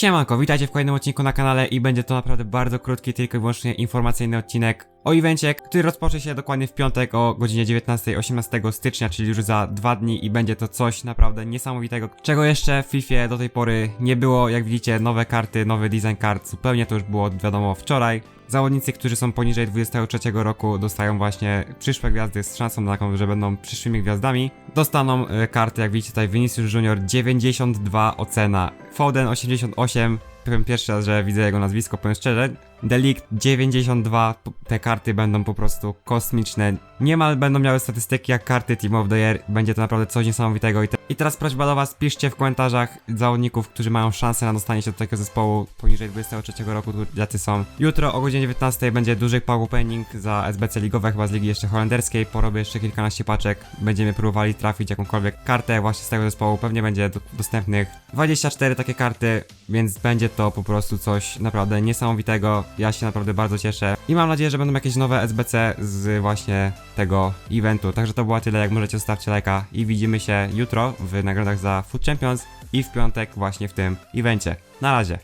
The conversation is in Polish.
Siemanko, witajcie w kolejnym odcinku na kanale i będzie to naprawdę bardzo krótki, tylko i wyłącznie informacyjny odcinek o evencie, który rozpocznie się dokładnie w piątek o godzinie 19, 18 stycznia, czyli już za dwa dni i będzie to coś naprawdę niesamowitego, czego jeszcze w FIFA do tej pory nie było, jak widzicie, nowe karty, nowy design kart, zupełnie to już było wiadomo wczoraj. Zawodnicy, którzy są poniżej 23 roku dostają właśnie przyszłe gwiazdy z szansą na taką, że będą przyszłymi gwiazdami. Dostaną e, karty, jak widzicie tutaj Vinicius Junior 92 ocena, Foden 88, powiem pierwszy raz, że widzę jego nazwisko, powiem szczerze. Delict 92, p- te karty będą po prostu kosmiczne. Niemal będą miały statystyki jak karty Team of the Year. Będzie to naprawdę coś niesamowitego. I, te... I teraz prośba do was, piszcie w komentarzach zawodników, którzy mają szansę na dostanie się do takiego zespołu poniżej 23 roku, jacy są. Jutro o godzinie 19 będzie duży pack opening za SBC ligowe, chyba z ligi jeszcze holenderskiej. Porobię jeszcze kilkanaście paczek. Będziemy próbowali trafić jakąkolwiek kartę właśnie z tego zespołu. Pewnie będzie do- dostępnych 24 takie karty, więc będzie to po prostu coś naprawdę niesamowitego. Ja się naprawdę bardzo cieszę i mam nadzieję, że będą jakieś nowe SBC z właśnie tego eventu. Także to było tyle, jak możecie zostawcie lajka i widzimy się jutro w nagrodach za Food Champions i w piątek właśnie w tym evencie. Na razie.